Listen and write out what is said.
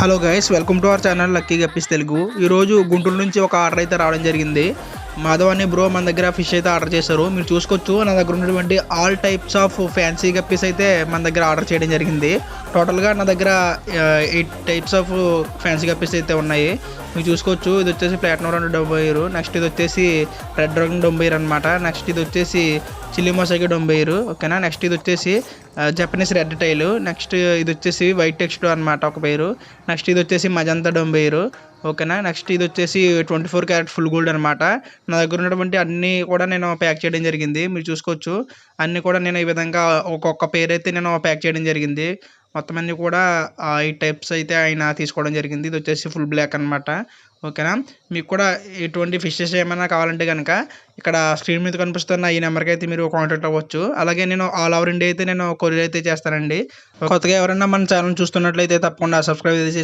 Hello guys welcome to our channel lucky guppies Telugu. ఈరోజు గుంటూరు నుంచి ఒక ఆర్డర్ అయితే రావడం జరిగింది. మాధవ్ అనే బ్రో మన దగ్గర ఫిష్ అయితే ఆర్డర్ చేశారు. మీరు చూసుకోవచ్చు నా దగ్గర ఉన్నటువంటి all types of fancy guppies అయితే మన దగ్గర ఆర్డర్ చేయడం జరిగింది. టోటల్గా నా దగ్గర eight types of fancy guppies అయితే ఉన్నాయి. మీరు చూసుకోవచ్చు ఇది వచ్చేసి ప్లాటినం రెండు డొంబైరు నెక్స్ట్ ఇది వచ్చేసి రెడ్ డ్రాగన్ డొంబైర్ అనమాట నెక్స్ట్ ఇది వచ్చేసి చిల్లీ మొసైకి డొంబైరు ఓకేనా? నెక్స్ట్ ఇది వచ్చేసి జపనీస్ రెడ్ టైల్. నెక్స్ట్ ఇది వచ్చేసి వైట్ టెక్స్ట్ అనమాట ఒక పేరు. నెక్స్ట్ ఇది వచ్చేసి మజంతా డొంబైరు ఓకేనా? నెక్స్ట్ ఇది వచ్చేసి twenty four carat full gold అనమాట నా దగ్గర ఉన్నటువంటి అన్నీ కూడా నేను ప్యాక్ చేయడం జరిగింది. మీరు చూసుకోవచ్చు అన్నీ కూడా నేను ఈ విధంగా ఒక్కొక్క పేరు అయితే నేను ప్యాక్ చేయడం జరిగింది. మొత్తం అన్నీ కూడా ఈ టైప్స్ అయితే ఆయన తీసుకోవడం జరిగింది. ఇది వచ్చేసి ఫుల్ బ్లాక్ అనమాట ఓకేనా? మీకు కూడా ఎటువంటి ఫిషెస్ ఏమైనా కావాలంటే కనుక ఇక్కడ స్క్రీన్ మీద కనిపిస్తున్న ఈ నెంబర్కి అయితే మీరు కాంటాక్ట్ అవ్వచ్చు. అలాగే నేను ఆల్ ఓవర్ ఇండియా అయితే నేను కొరియర్ అయితే చేస్తానండి. కొత్తగా ఎవరైనా మన ఛానల్ చూస్తున్నట్లయితే తప్పకుండా సబ్స్క్రైబ్ చేసి